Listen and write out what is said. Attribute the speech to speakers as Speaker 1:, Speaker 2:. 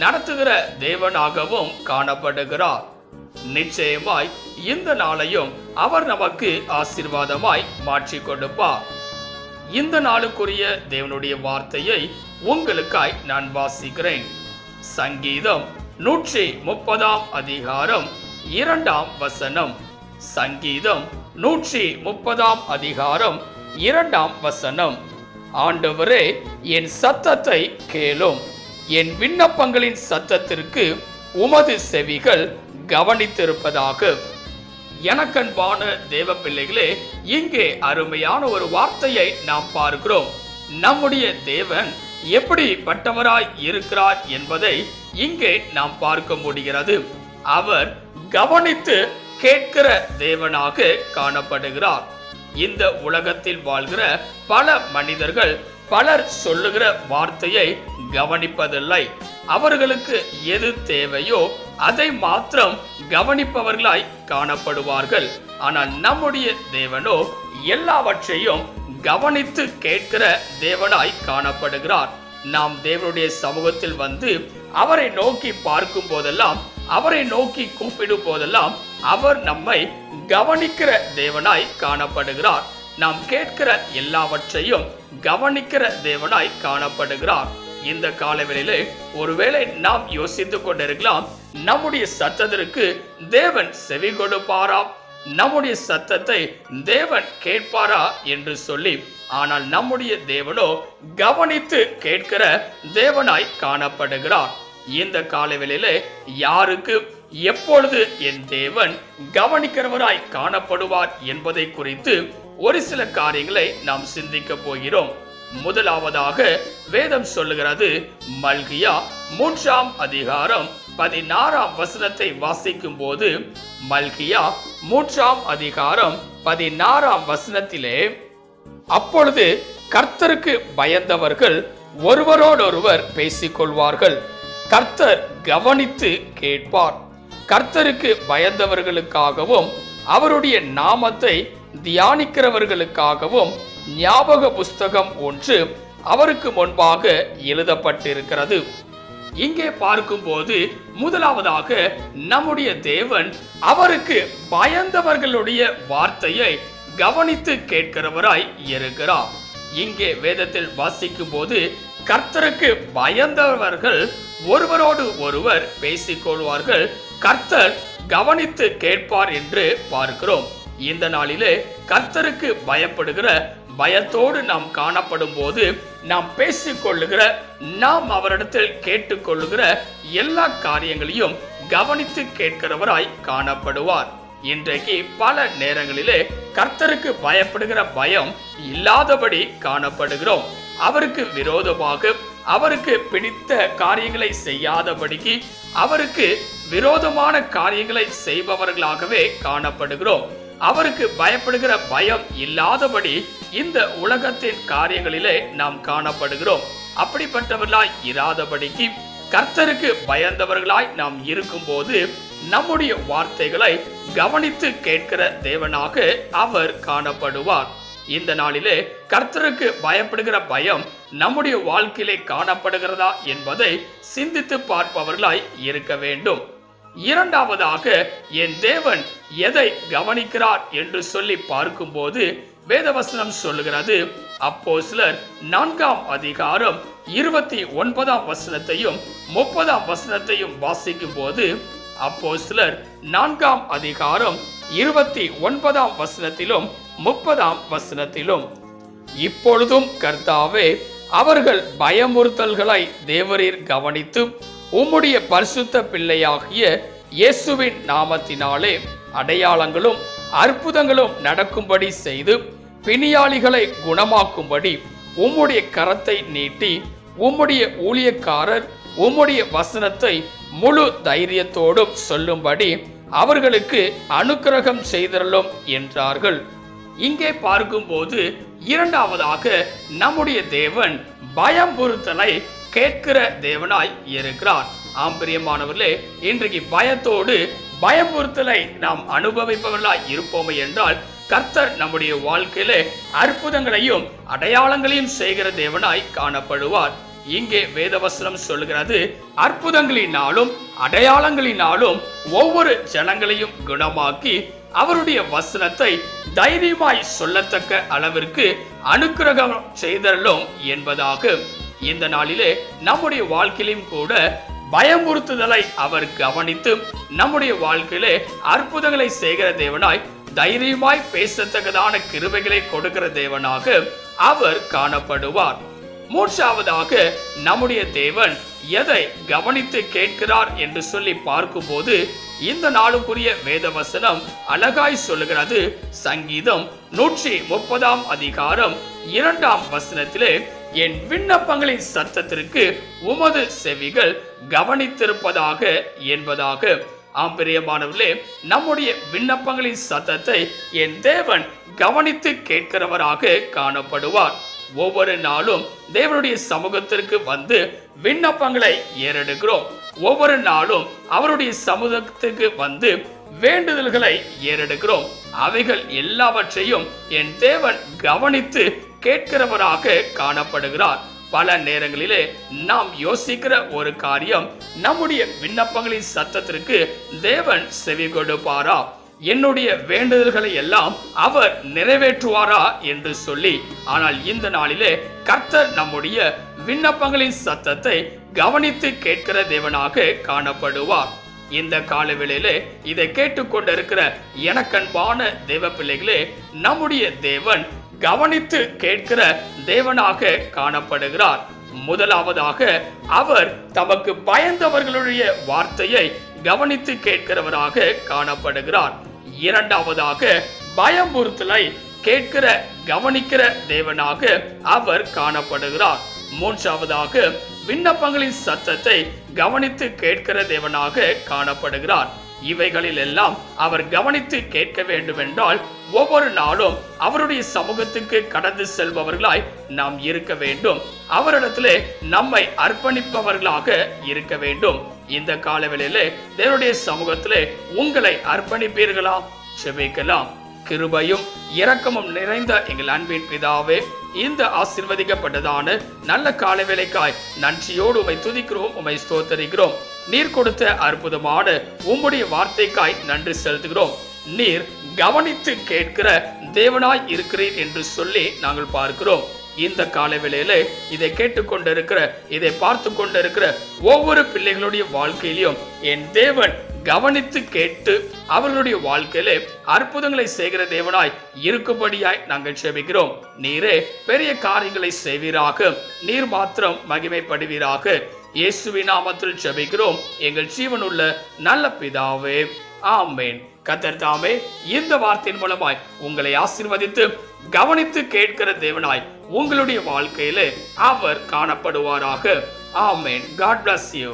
Speaker 1: நடத்துகிற தேவனாகவும் காணப்படுகிறார். நிச்சயமாய் இந்த நாளையும் அவர் நமக்கு ஆசீர்வாதமாய் மாற்றி கொடுப்பார். இந்த நாளுக்குரிய தேவனுடைய வார்த்தையை உங்களுக்காய் நான் வாசிக்கிறேன். சங்கீதம் நூற்றி முப்பதாம் அதிகாரம் இரண்டாம் வசனம். சங்கீதம் நூற்றி முப்பதாம் அதிகாரம் இரண்டாம் வசனம். ஆண்டவரே என் சத்தத்தை கேளும். என் விண்ணப்பங்களின் சத்தத்திற்கு உமது செவிகள் கவனித்திருப்பதாக. எனக்கன்பான தேவ பிள்ளைகளே இங்கே அருமையான ஒரு வார்த்தையை நாம் பார்க்கிறோம். நம்முடைய தேவன் எப்படிப்பட்டவராய் இருக்கிறார் என்பதை இங்கே நாம் பார்க்க முடிகிறது. அவர் கவனித்து கேட்கிற தேவனாக காணப்படுகிறார். இந்த உலகத்தில் வாழ்கிற பல மனிதர்கள் பலர் சொல்லுகிற வார்த்தையை கவனிப்பதில்லை. அவர்களுக்கு எது தேவையோ அதை மாத்திரம் கவனிப்பவர்களாய் காணப்படுவார்கள். ஆனால் நம்முடைய தேவனோ எல்லாவற்றையும் கவனித்து கேட்கிற தேவனாய் காணப்படுகிறார். நாம் தேவனுடைய சமூகத்தில் வந்து அவரை நோக்கி பார்க்கும் போதெல்லாம் அவரை நோக்கி கூப்பிடும் போதெல்லாம் அவர் நம்மை கவனிக்கிற தேவனாய் காணப்படுகிறார். நாம் கேட்கிற எல்லாவற்றையும் கவனிக்கிற தேவனாய் காணப்படுகிறார். இந்த காலவெளியிலே ஒருவேளை நாம் யோசித்துக் கொண்டிருக்கலாம் நம்முடைய சத்தத்திற்கு தேவன் செவி கொடுப்பாரா? நம்முடைய சத்தத்தை தேவன் கேட்பாரா என்று சொல்லி ஆனால் நம்முடைய தேவனோ கவனித்து கேட்கிற தேவனாய் காணப்படுகிறார். இந்த காலவெளியிலே யாருக்கு எப்பொழுது என் தேவன் கவனிக்கிறவராய் காணப்படுவார் என்பதை குறித்து ஒரு சில காரியங்களை நாம் சிந்திக்க போகிறோம். முதலாவதாக வேதம் சொல்லுகிறது மல்கியா மூன்றாம் அதிகாரம் பதினாறாம் வசனத்தை வாசிக்கும் போது மல்கியா மூன்றாம் அதிகாரம் பதினாறாம் வசனத்திலே அப்பொழுது கர்த்தருக்கு பயந்தவர்கள் ஒருவரோடொருவர் பேசிக்கொள்வார்கள். கர்த்தர் கவனித்து கேட்பார். கர்த்தருக்கு பயந்தவர்களுக்காகவும் அவருடைய நாமத்தை தியானிக்கிறவர்களுக்காகவும் ஞாபக புஸ்தகம் ஒன்று அவருக்கு முன்பாக எழுதப்பட்டிருக்கிறது. இங்கே பார்க்கும்போது முதலாவதாக நம்முடைய தேவன் அவருக்கு பயந்தவர்களுடைய வார்த்தையை கவனித்து கேட்கிறவராய் இருக்கிறார். இங்கே வேதத்தில் வாசிக்கும் போது கர்த்தருக்கு பயந்தவர்கள் ஒருவரோடு ஒருவர் பேசிக்கொள்வார்கள். கர்த்தர் கவனித்து கேட்பார் என்று பார்க்கிறோம். இந்த நாளிலே கர்த்தருக்கு பயப்படுகிற பயத்தோடு நாம் காணப்படும் போது நாம் பேசிக்கொள்ளுகிற நாம் அவரிடத்தில் கேட்டுக்கொள்ளுகிற எல்லா காரியங்களையும் கவனித்து கேட்கிறவராய் காணப்படுவார். இன்றைக்கு பல நேரங்களிலே கர்த்தருக்கு பயப்படுகிற பயம் இல்லாதபடி காணப்படுகிறோம். அவருக்கு விரோதமாக அவருக்கு பிடித்த காரியங்களை செய்யாதபடிக்கு அவருக்கு விரோதமான காரியங்களை செய்பவர்களாகவே காணப்படுகிறோம். அவருக்கு பயப்படுகிற பயம் இல்லாதபடி இந்த உலகத்தின் காரியங்களிலே நாம் காணப்படுகிறோம். அப்படிப்பட்டவர்களாய் இராதபடிக்கு கர்த்தருக்கு பயந்தவர்களாய் நாம் இருக்கும்போது நம்முடைய வார்த்தைகளை கவனித்து கேட்கிற தேவனாக அவர் காணப்படுவார். இந்த நாளிலே கர்த்தருக்கு பயப்படுகிற பயம் நம்முடைய வாழ்க்கையிலே காணப்படுகிறதா என்பதை சிந்தித்து பார்ப்பவர்களாய் இருக்க வேண்டும். இரண்டாவதாக என் தேவன் எதை கவனிக்கிறார் என்று சொல்லி பார்க்கும்போது வேதவசனம் சொல்லுகிறது. அப்போ சிலர் நான்காம் அதிகாரம் இருபத்தி ஒன்பதாம் வசனத்தையும் முப்பதாம் வசனத்தையும் வாசிக்கும் போது அப்போ சிலர் நான்காம் அதிகாரம் இருபத்தி ஒன்பதாம் வசனத்திலும் முப்பதாம் வசனத்திலும் இப்பொழுதும் கர்த்தாவே அவர்கள் பயமுறுத்தல்களை தேவரீர் கவனித்து உம்முடைய பரிசுத்த பிள்ளையாகிய இயேசுவின் நாமத்தினாலே அடையாளங்களும் அற்புதங்களும் நடக்கும்படி செய்து பிணியாளிகளை குணமாக்கும்படி உம்முடைய கரத்தை நீட்டி உம்முடைய ஊழியக்காரர் உம்முடைய வசனத்தை முழு தைரியத்தோடும் சொல்லும்படி அவர்களுக்கு அனுக்கிரகம் செய்தரலும் என்றார்கள். இங்கே பார்க்கும்போது இரண்டாவதாக நம்முடைய தேவன் பயம் பொருத்தலை கேட்கிற தேவனாய் இருக்கிறார். ஆம்பரியமானவர்களே இன்றைக்கு பயத்தோடு பயமுறுத்தலை நாம் அனுபவிப்பவர்களாய் இருப்போமே என்றால் கர்த்தர் நம்முடைய வாழ்க்கையிலே அற்புதங்களையும் அடையாளங்களையும் செய்கிற தேவனாய் காணப்படுவார். இங்கே வேதவசனம் சொல்கிறது அற்புதங்களினாலும் அடையாளங்களினாலும் ஒவ்வொரு ஜனங்களையும் குணமாக்கி அவருடைய வசனத்தை தைரியமாய் சொல்லத்தக்க அளவிற்கு அனுக்கிரகம் செய்தலும் என்பதாக இந்த நாளிலே நம்முடைய வாழ்க்கையிலும் கூட பயமுறுத்துதலை அவர் கவனித்து நம்முடைய வாழ்க்கையிலே அற்புதங்களை செய்கிற தேவனாய் தைரியமாய் பேசத்தக்கதான கிருபைகளை கொடுக்கிற தேவனாக அவர் காணப்படுவார். மூன்றாவதாக நம்முடைய தேவன் எதை கவனித்து கேட்கிறார் என்று சொல்லி பார்க்கும்போது இந்த நாளுக்குரிய வேதவசனம் அழகாய் சொல்லுகிறது. சங்கீதம் நூற்றி முப்பதாம் அதிகாரம் இரண்டாம் வசனத்திலே என் விண்ணப்பங்களின் சத்தத்திற்கு உமது செவிகள் கவனித்திருப்பதாக என்பதாக. ஆம்பிரியமானவர்களே நம்முடைய விண்ணப்பங்களின் சத்தத்தை என் தேவன் கவனித்து கேட்கிறவராக காணப்படுவார். ஒவ்வொரு நாளும் தேவனுடைய சமூகத்திற்கு வந்து விண்ணப்பங்களை ஏறெடுக்கிறோம். ஒவ்வொரு நாளும் அவருடைய சமூகத்துக்கு வந்து வேண்டுதல்களை ஏறெடுக்கிறோம். அவைகள் எல்லாவற்றையும் என் தேவன் கவனித்து கேட்கிறவராக காணப்படுகிறார். பல நேரங்களிலே நாம் யோசிக்கிற ஒரு காரியம் நம்முடைய விண்ணப்பங்களின் சத்தத்திற்கு தேவன் செவி கொடுப்பாரா? என்னுடைய வேண்டுதல்களை எல்லாம் அவர் நிறைவேற்றுவாரா என்று சொல்லி ஆனால் இந்த நாளிலே கர்த்தர் நம்முடைய விண்ணப்பங்களின் சத்தத்தை கவனித்து கேட்கிற தேவனாக காணப்படுவார். இந்த காலவேளையிலே இதை கேட்டுக்கொண்டிருக்கிற எனக்கன்பான தேவ பிள்ளைகளே நம்முடைய தேவன் கவனித்து கேட்கிற தேவனாக காணப்படுகிறார். முதலாவதாக அவர் தமக்கு பயந்தவர்களுடைய வார்த்தையை கவனித்து கேட்கிறவராக காணப்படுகிறார். இரண்டாவதாக பயமுறுத்தலை கேட்கிற கவனிக்கிற தேவனாக அவர் காணப்படுகிறார். மூன்றாவதாக விண்ணப்பங்களின் சத்தத்தை கவனித்து கேட்கிற தேவனாக காணப்படுகிறார். இவைகளில் எல்லாம் அவர் கவனித்து கேட்க வேண்டுமென்றால் ஒவ்வொரு நாளும் அவருடைய சமூகத்துக்கு கடந்து செல்பவர்களாய் நாம் இருக்க வேண்டும். அவரிடத்திலே நம்மை அர்ப்பணிப்பவர்களாக இருக்க வேண்டும். இந்த காலவெளியிலே தேவனுடைய சமூகத்திலே உங்களை அர்ப்பணிப்பீர்களா? செபிக்கலாம் கிருபையும் இரக்கமும் நிறைந்த எங்கள் அன்பின் பிதாவே இந்த ஆசிர்வதிக்கப்பட்டதான நல்ல காலவேளைக்காய் நன்றியோடு உமை துதிக்கிறோம் உமை ஸ்தோத்தரிக்கிறோம். நீர் கொடுத்த அற்புதமான உம்முடைய வார்த்தைக்காய் நன்றி செலுத்துகிறோம். நீர் கவனித்து கேட்கிற தேவனாய் இருக்கிறீர் என்று சொல்லி நாங்கள் பார்க்கிறோம். இந்த காலவேளையில இதை கேட்டுக்கொண்டிருக்கிற இதை பார்த்து கொண்டிருக்கிற ஒவ்வொரு பிள்ளைகளுடைய வாழ்க்கையிலும் என் தேவன் கவனித்து கேட்டு அவர்களுடைய வாழ்க்கையிலே அற்புதங்களை செய்கிற தேவனாய் இருக்கும்படியாய் நாங்கள் செபிக்கிறோம் நீரே பெரிய காரியங்களை செய்வீராக. நீர் மாத்திரம் மகிமைப்படுவீராக. இயேசுவின் நாமத்தில் செபிக்கிறோம் எங்கள் ஜீவனுள்ள நல்ல பிதாவே ஆமேன். கத்தர் தாமே இந்த வார்த்தையின் மூலமாய் உங்களை ஆசீர்வதித்து கவனித்து கேட்கிற தேவனாய் உங்களுடைய வாழ்க்கையிலே அவர் காணப்படுவாராக. ஆமேன். God bless you